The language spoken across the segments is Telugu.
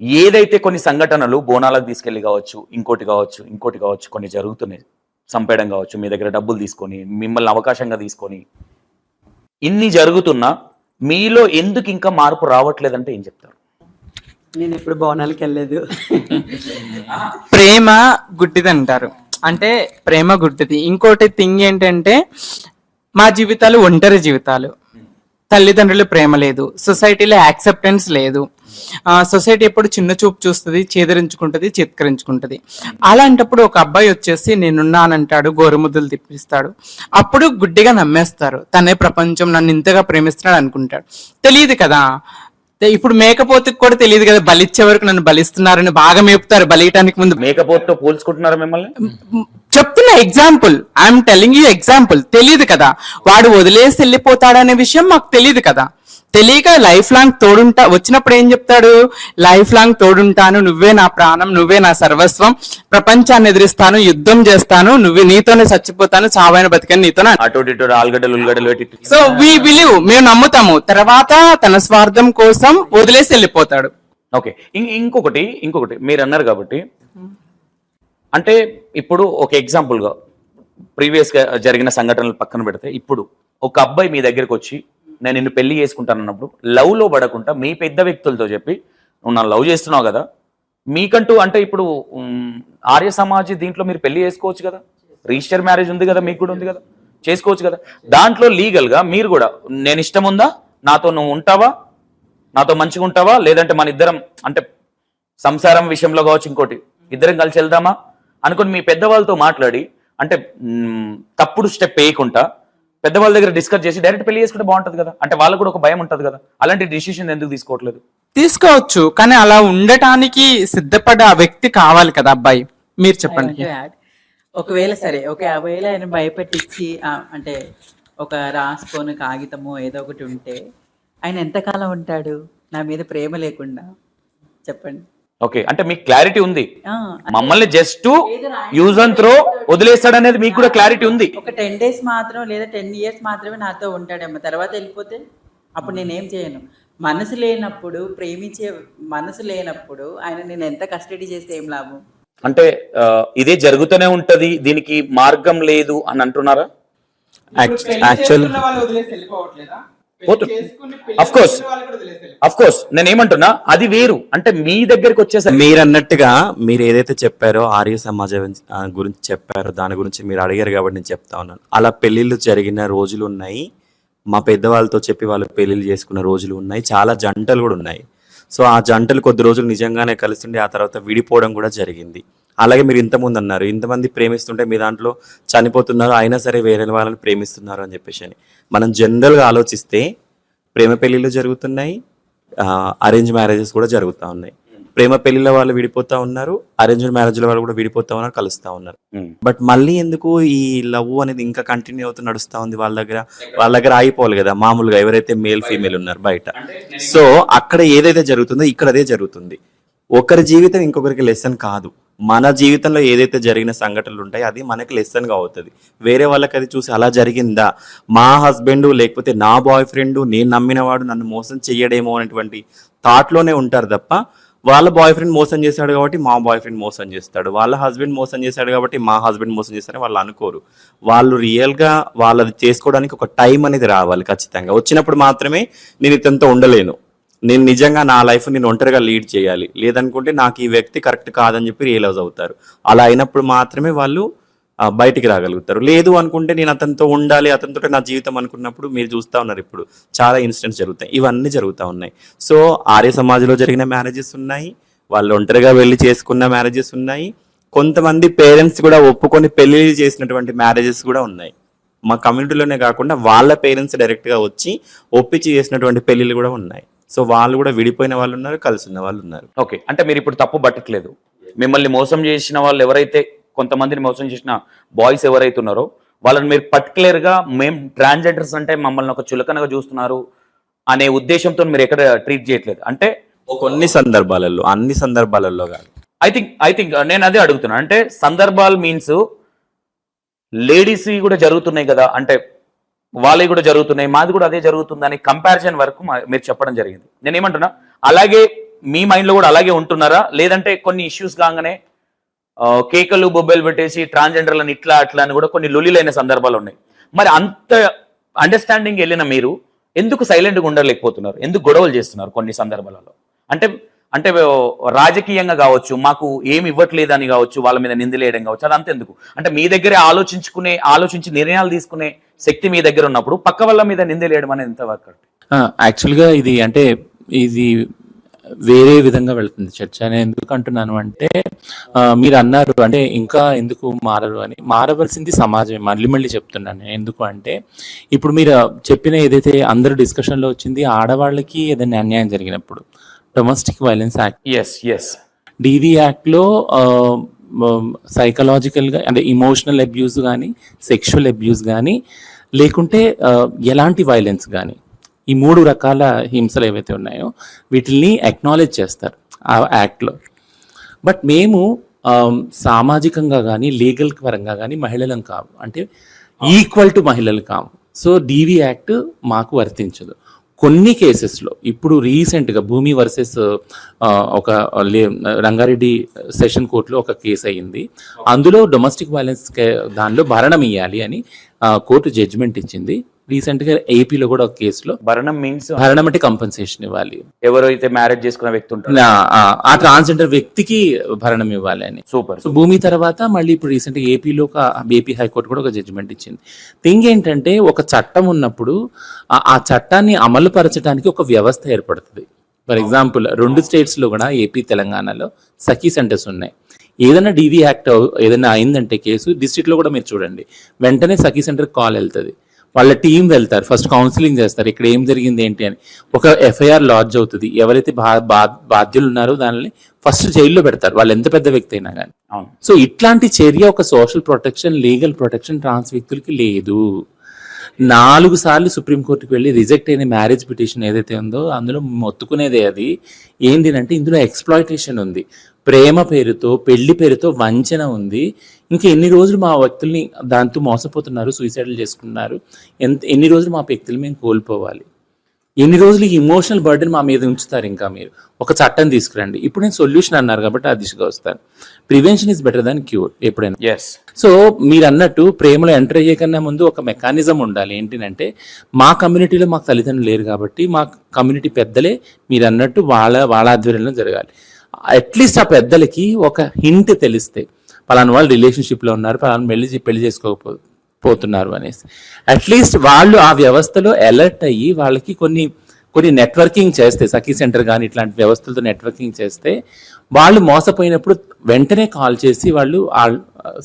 ఏదైతే కొన్ని సంఘటనలు బోనాలకు తీసుకెళ్ళి కావచ్చు ఇంకోటి కావచ్చు ఇంకోటి కావచ్చు కొన్ని జరుగుతున్నాయి. చంపేయడం కావచ్చు మీ దగ్గర డబ్బులు తీసుకొని మిమ్మల్ని అవకాశంగా తీసుకొని ఇన్ని జరుగుతున్నా మీలో ఎందుకు ఇంకా మార్పు రావట్లేదంటే ఏం చెప్తారు? నేను ఎప్పుడు భవనాలకు వెళ్ళలేదు. ప్రేమ గుడ్డిది అంటారు. అంటే ప్రేమ గుడ్డిది. ఇంకోటి థింగ్ ఏంటంటే మా జీవితాలు ఒంటరి జీవితాలు. తల్లిదండ్రులు ప్రేమ లేదు. సొసైటీలో యాక్సెప్టెన్స్ లేదు. సొసైటీ ఎప్పుడు చిన్న చూపు చూస్తుంది చేదరించుకుంటుంది చిత్కరించుకుంటుంది. అలాంటప్పుడు ఒక అబ్బాయి వచ్చేసి నేనున్నానంటాడు గోరుముద్దులు తిప్పిస్తాడు. అప్పుడు గుడ్డిగా నమ్మేస్తారు. తనే ప్రపంచం నన్ను ఇంతగా ప్రేమిస్తున్నాడు అనుకుంటాడు. తెలియదు కదా. ఇప్పుడు మేకపోతుకి కూడా తెలియదు కదా బలిచ్చే వరకు నన్ను బలిస్తున్నారని బాగా మేపుతారు బలియటానికి ముందు. మేకపోతుతో పోల్చుకుంటున్నారా మిమ్మల్ని? చెప్తున్నా example. I'm telling you example. తెలియదు కదా. వాడు వదిలేసి వెళ్ళిపోతాడనే విషయం మాకు తెలియదు కదా. తెలియక లైఫ్ లాంగ్ తోడుంటా వచ్చినప్పుడు ఏం చెప్తాడు? లైఫ్ లాంగ్ తోడుంటాను నువ్వే నా ప్రాణం నువ్వే నా సర్వస్వం. ప్రపంచాన్ని ఎదిరిస్తాను యుద్ధం చేస్తాను నువ్వు నీతోనే చచ్చిపోతాను చావైన బతికని నీతోనే పెట్టి సో వి బిలీవ్ మేము నమ్ముతాము. తర్వాత తన స్వార్థం కోసం వదిలేసి వెళ్ళిపోతాడు. ఓకే ఇంకొకటి ఇంకొకటి. మీరు అన్నారు కాబట్టి అంటే ఇప్పుడు ఒక ఎగ్జాంపుల్గా ప్రీవియస్గా జరిగిన సంఘటనలు పక్కన పెడితే ఇప్పుడు ఒక అబ్బాయి మీ దగ్గరికి వచ్చి నేను నిన్ను పెళ్ళి చేసుకుంటాను అన్నప్పుడు లవ్లో పడకుండా మీ పెద్ద వ్యక్తులతో చెప్పి నువ్వు నన్ను లవ్ చేస్తున్నావు కదా మీకంటూ అంటే ఇప్పుడు ఆర్య సమాజ్ దీంట్లో మీరు పెళ్ళి చేసుకోవచ్చు కదా? రిజిస్టర్ మ్యారేజ్ ఉంది కదా మీకు కూడా ఉంది కదా? చేసుకోవచ్చు కదా? దాంట్లో లీగల్గా మీరు కూడా నేను ఇష్టం ఉందా? నాతో నువ్వు ఉంటావా? నాతో మంచిగా ఉంటావా? లేదంటే మన ఇద్దరం అంటే సంసారం విషయంలో కావచ్చు ఇంకోటి ఇద్దరం కలిసి వెళ్దామా? అనుకుని మీ పెద్దవాళ్ళతో మాట్లాడి అంటే తప్పుడు స్టెప్ వేయకుండా పెద్దవాళ్ళ దగ్గర డిస్కస్ చేసి డైరెక్ట్ పెళ్ళి చేసుకుంటే బాగుంటది కదా. అంటే వాళ్ళకు కూడా ఒక భయం ఉంటది కదా. అలాంటి డిసిషన్ ఎందుకు తీసుకోవట్లేదు? తీసుకోవచ్చు కానీ అలా ఉండటానికి సిద్ధపడ్డ ఆ వ్యక్తి కావాలి కదా అబ్బాయి. మీరు చెప్పండి. ఒకవేళ సరే ఒక ఒకవేళ ఆయన భయపెట్టించి అంటే ఒక రాసుకొని కాగితము ఏదో ఒకటి ఉంటే ఆయన ఎంతకాలం ఉంటాడు? నా మీద ప్రేమ లేకుండా. చెప్పండి. ఓకే అంటే మీకు క్లారిటీ ఉంది. మమ్మల్ని జస్ట్ యూజ్ అండ్ త్రో వదిలేస్తాడనేది మీకు కూడా క్లారిటీ ఉంది. ఒక టెన్ డేస్ మాత్రం లేదా టెన్ ఇయర్స్ మాత్రమే నాతో ఉంటాడేమో తర్వాత వెళ్ళిపోతే అప్పుడు నేనేం చేయను. మనసు లేనప్పుడు ప్రేమించే మనసు లేనప్పుడు ఆయన నేను ఎంత కస్టడీ చేస్తే ఏం లాభం? అంటే ఇదే జరుగుతూనే ఉంటది దీనికి మార్గం లేదు అని అంటున్నారా? Actual of course of course నేను ఏమంటున్నా అది వేరు. అంటే మీ దగ్గరికి వచ్చేసరికి మీరు అన్నట్టుగా మీరు ఏదైతే చెప్పారో ఆర్య సమాజం గురించి చెప్పారో దాని గురించి మీరు అడిగారు కాబట్టి నేను చెప్తా ఉన్నాను. అలా పెళ్ళిళ్ళు జరిగిన రోజులు ఉన్నాయి. మా పెద్దవాళ్ళతో చెప్పి వాళ్ళు పెళ్ళిళ్ళు చేసుకున్న రోజులు ఉన్నాయి. చాలా జంటలు కూడా ఉన్నాయి. సో ఆ జంటలు కొద్ది రోజులు నిజంగానే కలుస్తుండే ఆ తర్వాత విడిపోవడం కూడా జరిగింది. అలాగే మీరు ఇంతమంది అన్నారు ఇంతమంది ప్రేమిస్తుంటే మీ దాంట్లో చనిపోతున్నారు అయినా సరే వేరే వాళ్ళని ప్రేమిస్తున్నారు అని చెప్పేసి అని. మనం జనరల్గా ఆలోచిస్తే ప్రేమ పెళ్ళిళ్ళు జరుగుతున్నాయి అరేంజ్ మ్యారేజెస్ కూడా జరుగుతూ ఉన్నాయి. ప్రేమ పెళ్ళిళ్ళ వాళ్ళు విడిపోతా ఉన్నారు అరేంజ్ మ్యారేజ్ల వాళ్ళు కూడా విడిపోతా ఉన్నారు కలుస్తా ఉన్నారు. బట్ మళ్ళీ ఎందుకు ఈ లవ్ అనేది ఇంకా కంటిన్యూ అవుతూ నడుస్తా ఉంది వాళ్ళ దగ్గర? వాళ్ళ దగ్గర ఆగిపోవాలి కదా మామూలుగా ఎవరైతే మేల్ ఫీమేల్ ఉన్నారు బయట. సో అక్కడ ఏదైతే జరుగుతుందో ఇక్కడ అదే జరుగుతుంది. ఒకరి జీవితం ఇంకొకరికి లెసన్ కాదు. మన జీవితంలో ఏదైతే జరిగిన సంఘటనలు ఉంటాయో అది మనకి లెసన్గా అవుతుంది. వేరే వాళ్ళకి అది చూసి అలా జరిగిందా? మా హస్బెండ్ లేకపోతే నా బాయ్ ఫ్రెండ్ నేను నమ్మినవాడు నన్ను మోసం చెయ్యడేమో అనేటువంటి థాట్లోనే ఉంటారు తప్ప వాళ్ళ బాయ్ ఫ్రెండ్ మోసం చేశాడు కాబట్టి మా బాయ్ ఫ్రెండ్ మోసం చేస్తాడు. వాళ్ళ హస్బెండ్ మోసం చేశాడు కాబట్టి మా హస్బెండ్ మోసం చేస్తారని వాళ్ళు అనుకోరు. వాళ్ళు రియల్గా వాళ్ళది చేసుకోవడానికి ఒక టైం అనేది రావాలి ఖచ్చితంగా. వచ్చినప్పుడు మాత్రమే నేను ఇతనితో ఉండలేను. నేను నిజంగా నా లైఫ్ నేను ఒంటరిగా లీడ్ చేయాలి. లేదనుకుంటే నాకు ఈ వ్యక్తి కరెక్ట్ కాదని చెప్పి రియలైజ్ అవుతారు. అలా అయినప్పుడు మాత్రమే వాళ్ళు బయటికి రాగలుగుతారు. లేదు అనుకుంటే నేను అతనితో ఉండాలి అతనితో నా జీవితం అనుకున్నప్పుడు మీరు చూస్తా ఉన్నారు ఇప్పుడు. చాలా ఇన్సిడెంట్స్ జరుగుతాయి. ఇవన్నీ జరుగుతూ ఉన్నాయి. సో ఆర్య సమాజంలో జరిగిన మ్యారేజెస్ ఉన్నాయి. వాళ్ళు ఒంటరిగా వెళ్ళి చేసుకున్న మ్యారేజెస్ ఉన్నాయి. కొంతమంది పేరెంట్స్ కూడా ఒప్పుకొని పెళ్ళి చేసినటువంటి మ్యారేజెస్ కూడా ఉన్నాయి. మా కమ్యూనిటీలోనే కాకుండా వాళ్ళ పేరెంట్స్ డైరెక్ట్గా వచ్చి ఒప్పించి చేసినటువంటి పెళ్ళిళ్ళు కూడా ఉన్నాయి. సో వాళ్ళు కూడా విడిపోయిన వాళ్ళు ఉన్నారు కలిసి ఉన్న వాళ్ళు ఉన్నారు. ఓకే. అంటే మీరు ఇప్పుడు తప్పు పట్టట్లేదు. మిమ్మల్ని మోసం చేసిన వాళ్ళు ఎవరైతే కొంతమందిని మోసం చేసిన బాయ్స్ ఎవరైతే ఉన్నారో వాళ్ళని మీరు పర్టికులర్గా మేము ట్రాన్స్జెండర్స్ అంటే మమ్మల్ని ఒక చులకనగా చూస్తున్నారు అనే ఉద్దేశంతో మీరు ఎక్కడ ట్రీట్ చేయట్లేదు. అంటే కొన్ని సందర్భాలలో అన్ని సందర్భాలలో కాదు. ఐ థింక్ ఐ థింక్ నేను అదే అడుగుతున్నాను అంటే సందర్భాలు మీన్స్ లేడీస్ కూడా జరుగుతున్నాయి కదా అంటే వాళ్ళవి కూడా జరుగుతున్నాయి మాది కూడా అదే జరుగుతుంది అని కంపారిజన్ వరకు మీరు చెప్పడం జరిగింది. నేను ఏమంటున్నా అలాగే మీ మైండ్లో కూడా అలాగే ఉంటున్నారా? లేదంటే కొన్ని ఇష్యూస్ కాగానే కేకలు బొబ్బెలు పెట్టేసి ట్రాన్స్జెండర్లను ఇట్లా అట్లా అని కూడా కొన్ని లొలిలైన సందర్భాలు ఉన్నాయి. మరి అంత అండర్స్టాండింగ్ వెళ్ళిన మీరు ఎందుకు సైలెంట్గా ఉండలేకపోతున్నారు? ఎందుకు గొడవలు చేస్తున్నారు కొన్ని సందర్భాలలో? అంటే అంటే రాజకీయంగా కావచ్చు మాకు ఏమి ఇవ్వట్లేదని కావచ్చు వాళ్ళ మీద నిందలేయడం కావచ్చు అదంతా ఎందుకు? అంటే మీ దగ్గరే ఆలోచించుకునే ఆలోచించి నిర్ణయాలు తీసుకునే శక్తి మీ దగ్గర ఉన్నప్పుడు పక్క వాళ్ళ మీద నిందలేయడం అనేది ఎంత వర్క్ యాక్చువల్గా ఇది అంటే ఇది వేరే విధంగా వెళ్తుంది. చర్చ నేను ఎందుకు అంటున్నాను అంటే మీరు అన్నారు అంటే ఇంకా ఎందుకు మారరు అని. మారవలసింది సమాజమే. మళ్ళీ మళ్ళీ చెప్తున్నాను నేను. ఎందుకు అంటే ఇప్పుడు మీరు చెప్పిన ఏదైతే అందరు డిస్కషన్లో వచ్చింది ఆడవాళ్ళకి ఏదైనా అన్యాయం జరిగినప్పుడు domestic violence act. S S D V యాక్ట్లో సైకలాజికల్గా అంటే ఇమోషనల్ అబ్యూస్ కానీ సెక్షువల్ అబ్యూస్ కానీ లేకుంటే ఎలాంటి వైలెన్స్ కానీ ఈ మూడు రకాల హింసలు ఏవైతే ఉన్నాయో వీటిల్ని అక్నాలెడ్జ్ చేస్తారు ఆ యాక్ట్లో బట్ మేము సామాజికంగా కానీ లీగల్ పరంగా కానీ మహిళలం కావు అంటే ఈక్వల్ టు మహిళలు కావు సో డివి యాక్ట్ మాకు వర్తించదు. కొన్ని కేసెస్లో ఇప్పుడు రీసెంట్గా భూమి వర్సెస్ ఒక లే- రంగారెడ్డి సెషన్ కోర్టులో ఒక కేసు అయ్యింది. అందులో డొమెస్టిక్ వైలెన్స్ దానిలో భరణం ఇవ్వాలి అని కోర్టు జడ్జిమెంట్ ఇచ్చింది. రీసెంట్గా ఏపీలో కూడా ఒక కేసులో భరణం మీన్స్ భరణం అంటే కంపెన్సేషన్ ఇవ్వాలి. ఎవరైతే మ్యారేజ్ చేసుకున్న వ్యక్తి ఉంటారు ఆ ట్రాన్స్జెండర్ వ్యక్తికి భరణం ఇవ్వాలి అని. సూపర్ సో భూమి తర్వాత మళ్ళీ ఇప్పుడు రీసెంట్గా ఏపీలో ఒక ఏపీ హైకోర్టు కూడా ఒక జడ్జిమెంట్ ఇచ్చింది. థింగ్ ఏంటంటే ఒక చట్టం ఉన్నప్పుడు ఆ- ఆ చట్టాన్ని అమలు పరచడానికి ఒక వ్యవస్థ ఏర్పడుతుంది. ఫర్ ఎగ్జాంపుల్ రెండు స్టేట్స్లో కూడా ఏపీ తెలంగాణలో సఖీ సెంటర్స్ ఉన్నాయి. ఏదైనా డివి యాక్ట్ ఏదైనా అయిందంటే కేసు డిస్ట్రిక్ట్లో కూడా మీరు చూడండి. వెంటనే సఖీ సెంటర్ కాల్ వెళ్తుంది. వాళ్ళ టీం వెళ్తారు. ఫస్ట్ కౌన్సిలింగ్ చేస్తారు. ఇక్కడ ఏం జరిగింది ఏంటి అని. ఒక ఎఫ్ఐఆర్ లాడ్జ్ అవుతుంది. ఎవరైతే బా బాధ్యులు ఉన్నారో దానిని ఫస్ట్ జైల్లో పెడతారు. వాళ్ళు ఎంత పెద్ద వ్యక్తి అయినా కానీ అవును. సో ఇట్లాంటి చర్య ఒక social protection legal protection trans వ్యక్తులకి లేదు. నాలుగు సార్లు సుప్రీంకోర్టుకి వెళ్ళి రిజెక్ట్ అయిన మ్యారేజ్ పిటిషన్ ఏదైతే ఉందో అందులో మొత్తుకునేదే అది. ఏంటి అంటే ఇందులో ఎక్స్ప్లాయిటేషన్ ఉంది. ప్రేమ పేరుతో పెళ్ళి పేరుతో వంచన ఉంది. ఇంకా ఎన్ని రోజులు మా వ్యక్తుల్ని దాంతో మోసపోతున్నారు సూసైడ్లు చేసుకున్నారు ఎంత ఎన్ని రోజులు మా వ్యక్తులు మేము కోల్పోవాలి? ఎన్ని రోజులు ఈ ఇమోషనల్ బర్డెన్ మా మీద ఉంచుతారు ఇంకా మీరు? ఒక చట్టం తీసుకురండి. ఇప్పుడు నేను సొల్యూషన్ అన్నారు కాబట్టి ఆ దిశగా వస్తాను. Prevention is better than cure ఎప్పుడైనా. ఎస్ సో మీరు అన్నట్టు ప్రేమలో ఎంటర్ అయ్యే కన్నా ముందు ఒక మెకానిజం ఉండాలి. ఏంటంటే మా కమ్యూనిటీలో మాకు తల్లిదండ్రులు లేరు కాబట్టి మా కమ్యూనిటీ పెద్దలే మీరు అన్నట్టు వాళ్ళ వాళ్ళ ఆధ్వర్యంలో జరగాలి. అట్లీస్ట్ ఆ పెద్దలకి ఒక హింట్ తెలిస్తే పలానా వాళ్ళు రిలేషన్షిప్లో ఉన్నారు పలానా పెళ్ళి పెళ్ళి చేసుకోకపో పోతున్నారు అనేసి. అట్లీస్ట్ వాళ్ళు ఆ వ్యవస్థలో అలర్ట్ అయ్యి వాళ్ళకి కొన్ని కొన్ని నెట్వర్కింగ్ చేస్తే సఖీ సెంటర్ కానీ ఇట్లాంటి వ్యవస్థలతో నెట్వర్కింగ్ చేస్తే వాళ్ళు మోసపోయినప్పుడు వెంటనే కాల్ చేసి వాళ్ళు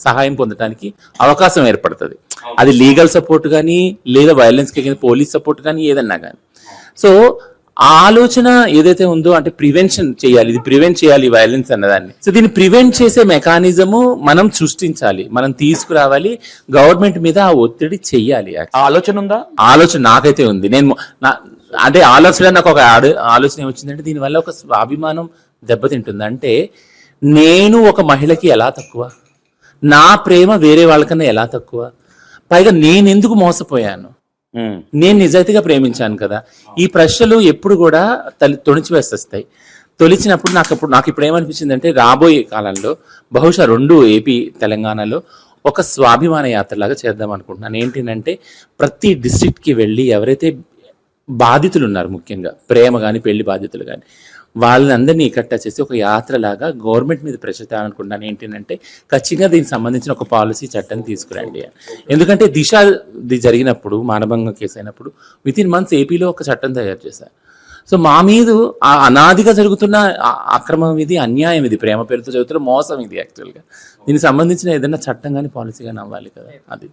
సహాయం పొందడానికి అవకాశం ఏర్పడుతుంది. అది లీగల్ సపోర్ట్ కానీ లేదా వైలెన్స్కి పోలీస్ సపోర్ట్ కానీ ఏదన్నా కానీ సో ఆ ఆలోచన ఏదైతే ఉందో అంటే ప్రివెన్షన్ చేయాలి ఇది ప్రివెంట్ చేయాలి వైలెన్స్ అన్నదాన్ని. సో దీన్ని ప్రివెంట్ చేసే మెకానిజము మనం సృష్టించాలి మనం తీసుకురావాలి గవర్నమెంట్ మీద ఆ ఒత్తిడి చెయ్యాలి ఆ ఆలోచన ఉందా? ఆలోచన నాకైతే ఉంది. నేను అంటే ఆలోచన నాకు ఒక ఆడ- ఆలోచన ఏమొచ్చిందంటే దీనివల్ల ఒక స్వాభిమానం దెబ్బతింటుంది. అంటే నేను ఒక మహిళకి ఎలా తక్కువ? నా ప్రేమ వేరే వాళ్ళకన్నా ఎలా తక్కువ? పైగా నేను ఎందుకు మోసపోయాను. నేను నిజాయితీగా ప్రేమించాను కదా. ఈ ప్రశ్నలు ఎప్పుడు కూడా తలి తొణిచివేస్తాయి తొలిచినప్పుడు నాకు అప్పుడు నాకు ఇప్పుడు ఏమనిపించింది అంటే రాబోయే కాలంలో బహుశా రెండు ఏపీ తెలంగాణలో ఒక స్వాభిమాన యాత్రలాగా చేద్దాం అనుకుంటున్నాను. ఏంటంటే ప్రతి డిస్ట్రిక్ట్కి వెళ్ళి ఎవరైతే బాధితులు ఉన్నారు ముఖ్యంగా ప్రేమ కానీ పెళ్ళి బాధితులు కానీ వాళ్ళందరినీ ఇకట్టా చేసి ఒక యాత్రలాగా గవర్నమెంట్ మీద ప్రెషర్ తేవాలనుకుంటున్నాను. ఏంటంటే ఖచ్చితంగా దీనికి సంబంధించిన ఒక పాలసీ చట్టం తీసుకురండి ఎందుకంటే దిశ ది జరిగినప్పుడు మానభంగం కేసు అయినప్పుడు విత్ ఇన్ మంత్స్ ఏపీలో ఒక చట్టం తయారు చేశారు. సో మా మీద ఆ అనాదిగా జరుగుతున్న అక్రమం ఇది అన్యాయం ఇది ప్రేమ పేరుతో జరుగుతున్న మోసం ఇది యాక్చువల్గా దీనికి సంబంధించిన ఏదైనా చట్టం కానీ పాలసీ కానీ అవ్వాలి కదా అది.